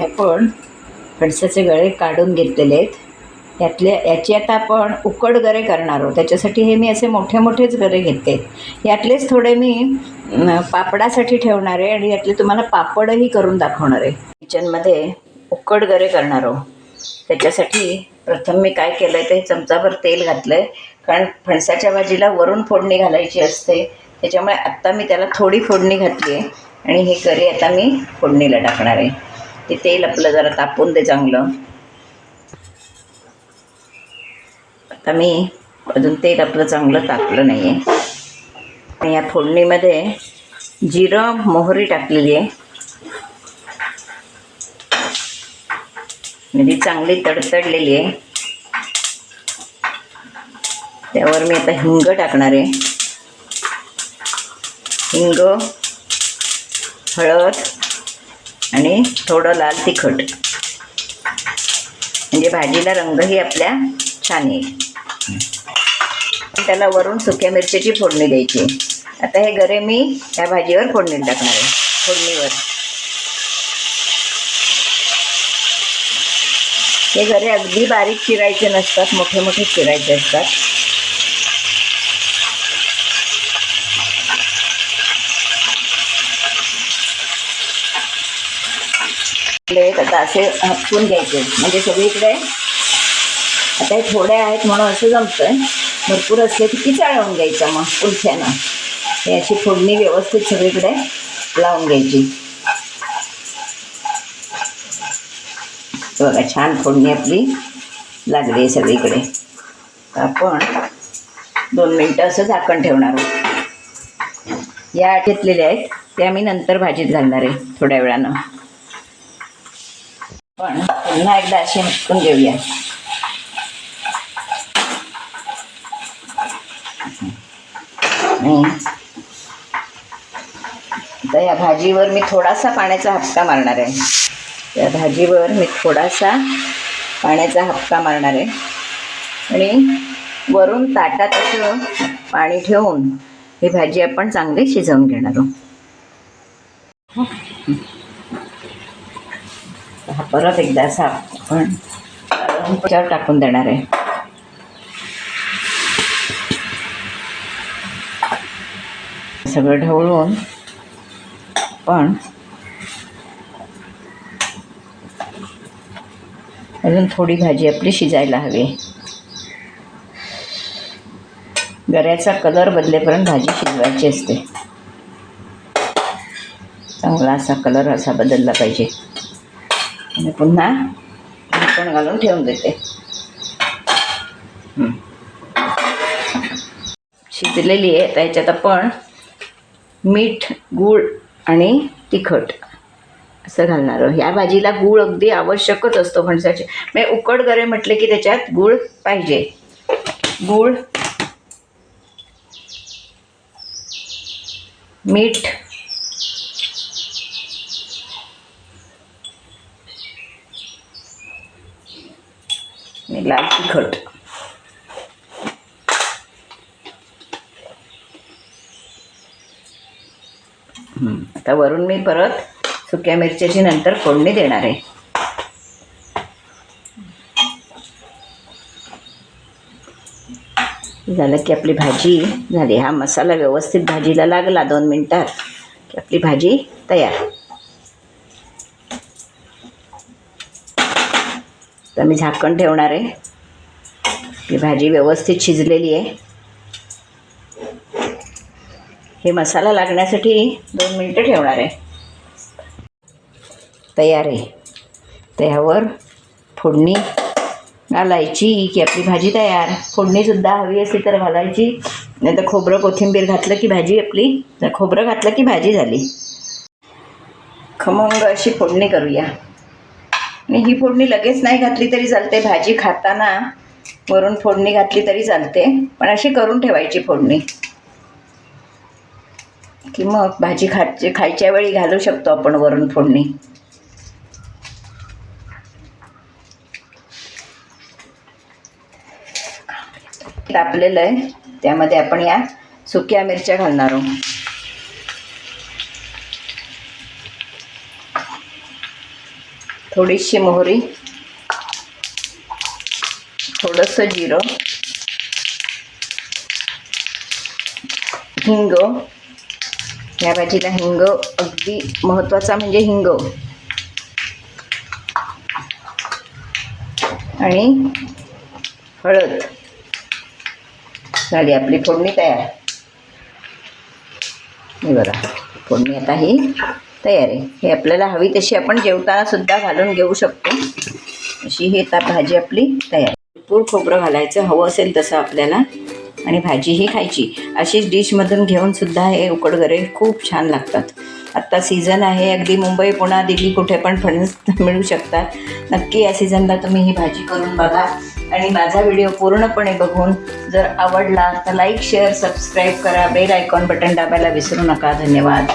आपण फणसाचे गळे काढून घेतलेले आहेत. यातले याची आता आपण उकड गरे करणार आहोत. त्याच्यासाठी हे मी असे मोठे मोठेच गरे घेते. यातलेच थोडे मी पापडासाठी ठेवणार आहे आणि यातले तुम्हाला पापडही करून दाखवणार आहे. किचनमध्ये उकड गरे करणार आहोत. त्याच्यासाठी प्रथम मी काय केलं आहे ते चमचाभर तेल घातलं आहे कारण फणसाच्या भाजीला वरून फोडणी घालायची असते. त्याच्यामुळे आत्ता मी त्याला थोडी फोडणी घातली आहे आणि हे गरे आता मी फोडणीला टाकणार आहे. ते तेल आपलं जरा तापून दे चांगलं. आता मी अजून तेल आपलं चांगलं तापलं नाही आहे आणि या फोडणीमध्ये जिरं मोहरी टाकलेली आहे. म्हणजे चांगली तडतडलेली आहे. त्यावर मी आता हिंग टाकणार आहे. हिंग हळद आणि थोडं लाल तिखट. म्हणजे भाजीला रंगही आपल्या छान येईल. त्याला वरून सुक्या मिरच्याची फोडणी द्यायची. आता हे गरे मी या भाजीवर फोडणी टाकणार आहे. फोडणीवर. हे गरे अगदी बारीक चिरायचे नसतात मोठे मोठे चिरायचे असतात. आता असे हपकून घ्यायचे. म्हणजे सगळीकडे आता हे थोडे आहेत म्हणून असं जमतंय. भरपूर असले की ती चाळवून घ्यायचं मग कुलथ्यानं हे अशी फोडणी व्यवस्थित सगळीकडे लावून घ्यायची. बघा छान फोडणी आपली लागली आहे सगळीकडे. आपण दोन मिनटं असं झाकण ठेवणार आहोत. या घेतलेल्या आहेत त्या मी नंतर भाजीत घालणार आहे थोड्या वेळानं. पण पुन्हा एकदा असे मिटकून घेऊया. आता या भाजीवर मी थोडासा पाण्याचा हप्ता मारणार आहे. या भाजीवर मी थोडासा पाण्याचा हप्ता मारणार आहे. आणि वरून ताटात असं पाणी ठेवून ही भाजी आपण चांगली शिजवून घेणार आहोत. हा परत एकदा असा आपण त्याच्यावर टाकून देणार आहे. सगळं ढवळून पण अजून थोडी भाजी आपली शिजायला हवी. गऱ्याचा कलर बदलेपर्यंत भाजी शिजवायची असते. चांगला असा कलर असा बदलला पाहिजे. आणि पुन्हा झाकण घालून ठेवून देते. शिजलेली आहे त्याच्यात आपण मीठ गूळ आणि तिखट असं घालणार आहोत. ह्या भाजीला गूळ अगदी आवश्यकच असतो फणसाचे म्हणजे उकड गरे म्हटले की त्याच्यात गूळ पाहिजे गूळ मीठ आणि लाल तिखट. आता वरून मी परत सुक्या मिरच्याची नंतर फोडणी देणार आहे. झालं की आपली भाजी झाली. हा मसाला व्यवस्थित भाजीला लागला दोन मिनटात. की आपली भाजी तयार. तर मी झाकण ठेवणार आहे. ही भाजी व्यवस्थित शिजलेली आहे. हे मसाला लागण्यासाठी दोन मिनटं ठेवणार आहे. तयार आहे. त्यावर फोडणी घालायची की आपली भाजी तयार. फोडणीसुद्धा हवी असली तर घालायची. नाही तर खोबरं कोथिंबीर घातलं की भाजी आपली तर खोबरं घातलं की भाजी झाली. खमंग अशी फोडणी करूया. आणि ही फोडणी लगेच नाही घातली तरी चालते. भाजी खाताना वरून फोडणी घातली तरी चालते. पण अशी करून ठेवायची फोडणी. की मग भाजी खायची खायच्या वेळी घालू शकतो आपण वरून फोडणी. तापलेलं आहे. त्यामध्ये आपण या सुक्या मिरच्या घालणार आहोत. थोडीशी मोहरी थोडंसं जिरं हिंग. या भाजीला हिंग अगदी महत्त्वाचा म्हणजे हिंग. आणि हळद झाली आपली फोडणी तयार. हे बघा फोडणी आता ही तयार आहे. हे आपल्याला हवी तशी आपण जेवताना सुद्धा घालून घेऊ शकतो. अशी ही आता भाजी आपली तयार भरपूर खोबरं घालायचं हवं असेल तसं आपल्याला. आणि भाजीही खायची. अशीच डिशमधून घेऊन सुद्धा हे उकडगरे खूप छान लागतात. आत्ता सीझन आहे अगदी मुंबई पुणा दिल्ली कुठे पण फणस मिळू शकतात. नक्की या सीझनला तुम्ही ही भाजी करून बघा. आणि माझा व्हिडिओ पूर्णपणे बघून जर आवडला तर लाईक शेअर सबस्क्राईब करा. बेल आयकॉन बटन दाबायला विसरू नका. धन्यवाद.